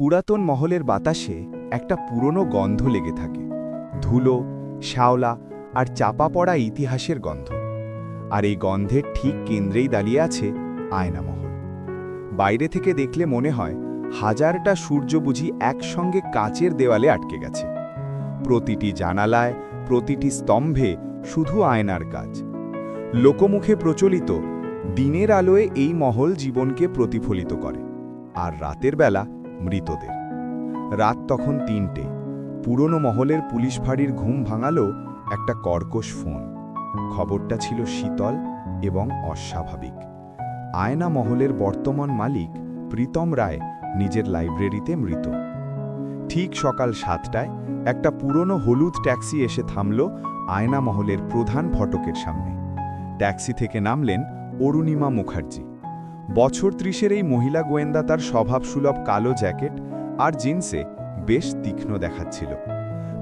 পুরাতন মহলের বাতাসে একটা পুরনো গন্ধ লেগে থাকে। ধুলো, শ্যাওলা আর চাপা পড়া ইতিহাসের গন্ধ। আর এই গন্ধের ঠিক কেন্দ্রেই দাঁড়িয়ে আছে আয়নামহল বাইরে থেকে দেখলে মনে হয় হাজারটা সূর্য বুঝি একসঙ্গে কাচের দেওয়ালে আটকে গেছে। প্রতিটি জানালায়, প্রতিটি স্তম্ভে শুধু আয়নার কাজ। লোকমুখে প্রচলিত দিনের আলোয় এই মহল জীবনকে প্রতিফলিত করে। আর রাতের বেলা মৃতদের। রাত তখন তিনটে। পুরনো মহলের পুলিশ ফাঁড়ির ঘুম ভাঙালো একটা কর্কশ ফোন। খবরটা ছিল শীতল এবং অস্বাভাবিক। আয়না মহলের বর্তমান মালিক প্রীতম রায় নিজের লাইব্রেরিতে মৃত। ঠিক সকাল সাতটায় একটা পুরনো হলুদ ট্যাক্সি এসে থামল আয়না মহলের প্রধান ফটকের সামনে। ট্যাক্সি থেকে নামলেন অরুণিমা মুখার্জি। বছর ত্রিশের এই মহিলা গোয়েন্দা তার স্বভাবসুলভ কালো জ্যাকেট আর জিন্সে বেশ তীক্ষ্ণ দেখাচ্ছিল।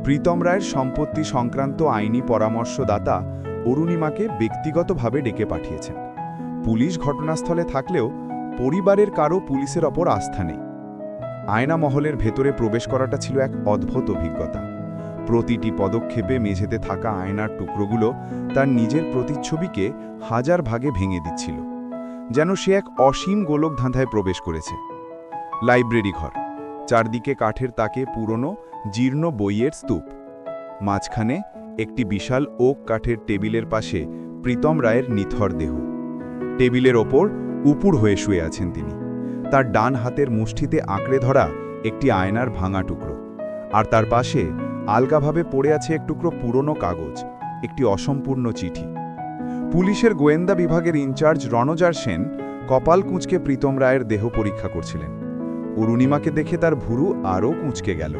প্রীতম রায়ের সম্পত্তি সংক্রান্ত আইনি পরামর্শদাতা অরুণিমাকে ব্যক্তিগতভাবে ডেকে পাঠিয়েছেন। পুলিশ ঘটনাস্থলে থাকলেও পরিবারের কারও পুলিশের ওপর আস্থা নেই। আয়না মহলের ভেতরে প্রবেশ করাটা ছিল এক অদ্ভুত অভিজ্ঞতা। প্রতিটি পদক্ষেপে মেঝেতে থাকা আয়নার টুকরোগুলো তার নিজের প্রতিচ্ছবিকে হাজার ভাগে ভেঙে দিচ্ছিল। যেন সে এক অসীম গোলক ধাঁধায় প্রবেশ করেছে। লাইব্রেরি ঘর, চারদিকে কাঠের তাকে পুরনো, জীর্ণ বইয়ের স্তূপ। মাঝখানে একটি বিশাল ওক কাঠের টেবিলের পাশে প্রীতম রায়ের নিথর দেহ। টেবিলের ওপর উপুর হয়ে শুয়ে আছেন তিনি। তার ডান হাতের মুষ্টিতে আঁকড়ে ধরা একটি আয়নার ভাঙা টুকরো। আর তার পাশে আলগাভাবে পড়ে আছে এক টুকরো পুরনো কাগজ, একটি অসম্পূর্ণ চিঠি। পুলিশের গোয়েন্দা বিভাগের ইনচার্জ রণজার সেন কপাল কুঁচকে প্রীতম রায়ের দেহ পরীক্ষা করছিলেন। অরুণিমাকে দেখে তার ভুরু আরও কুঁচকে গেল।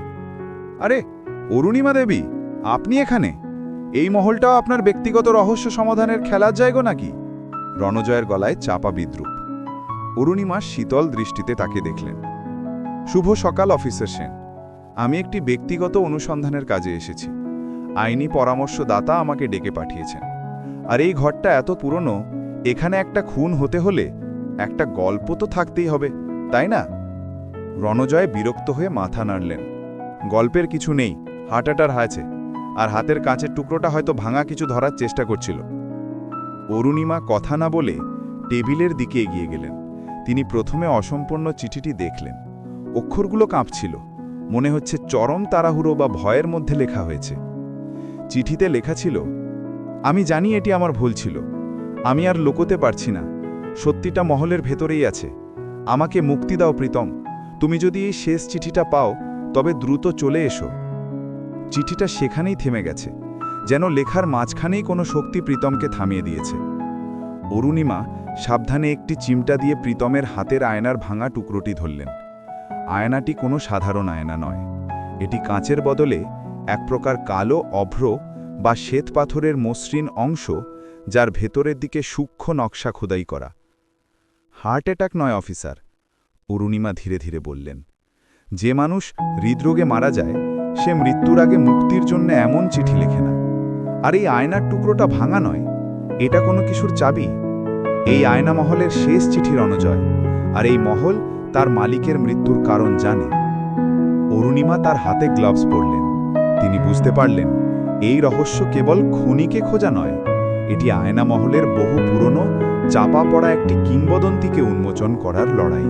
আরে, অরুণিমা দেবী, আপনি এখানে? এই মহলটাও আপনার ব্যক্তিগত রহস্য সমাধানের খেলার জায়গা নাকি? রণজয়ের গলায় চাপা বিদ্রুপ। অরুণিমা শীতল দৃষ্টিতে তাকে দেখলেন। শুভ সকাল, অফিসার সেন। আমি একটি ব্যক্তিগত অনুসন্ধানের কাজে এসেছি। আইনি পরামর্শদাতা আমাকে ডেকে পাঠিয়েছেন। আর এই ঘরটা এত পুরনো, এখানে একটা খুন হতে হলে একটা গল্প তো থাকতেই হবে, তাই না? রণজয় বিরক্ত হয়ে মাথা নাড়লেন। গল্পের কিছু নেই হার্টাটার হয়েছে আর হাতের কাঁচের টুকরোটা হয়তো ভাঙা কিছু ধরার চেষ্টা করছিল। অরুণিমা কথা না বলে টেবিলের দিকে এগিয়ে গেলেন। তিনি প্রথমে অসম্পূর্ণ চিঠিটি দেখলেন। অক্ষরগুলো কাঁপছিল, মনে হচ্ছে চরম তাড়াহুড়ো বা ভয়ের মধ্যে লেখা হয়েছে। চিঠিতে লেখা ছিল আমি জানি এটি আমার ভুল ছিল। আমি আর লোকোতে পারছি না। সত্যিটা মহলের ভেতরেই আছে। আমাকে মুক্তি দাও প্রীতম। তুমি যদি এই শেষ চিঠিটা পাও, তবে দ্রুত চলে এসো। চিঠিটা সেখানেই থেমে গেছে, যেন লেখার মাঝখানেই কোনো শক্তি প্রীতমকে থামিয়ে দিয়েছে। অরুণিমা সাবধানে একটি চিমটা দিয়ে প্রীতমের হাতের আয়নার ভাঙা টুকরোটি ধরলেন। আয়নাটি কোনো সাধারণ আয়না নয়। এটি কাঁচের বদলে এক প্রকার কালো, অভ্র বা শ্বেত পাথরের মসৃণ অংশ যার ভেতরের দিকে সূক্ষ্ম নকশা খোদাই করা। হার্ট অ্যাটাক নয়, অফিসার, অরুণিমা ধীরে ধীরে বললেন। যে মানুষ হৃদরোগে মারা যায়, সে মৃত্যুর আগে মুক্তির জন্য এমন চিঠি লেখে না। আর এই আয়নার টুকরোটা ভাঙা নয়, এটা কোনো কিছুর চাবি। এই আয়না মহলের শেষ চিঠির অনুজয়, আর এই মহল তার মালিকের মৃত্যুর কারণ জানে। অরুণিমা তার হাতে গ্লাভস পরলেন। তিনি বুঝতে পারলেন এই রহস্য কেবল খুনিকে খোঁজা নয়, এটি আয়না মহলের বহু পুরনো, চাপা পড়া একটি কিংবদন্তিকে উন্মোচন করার লড়াই।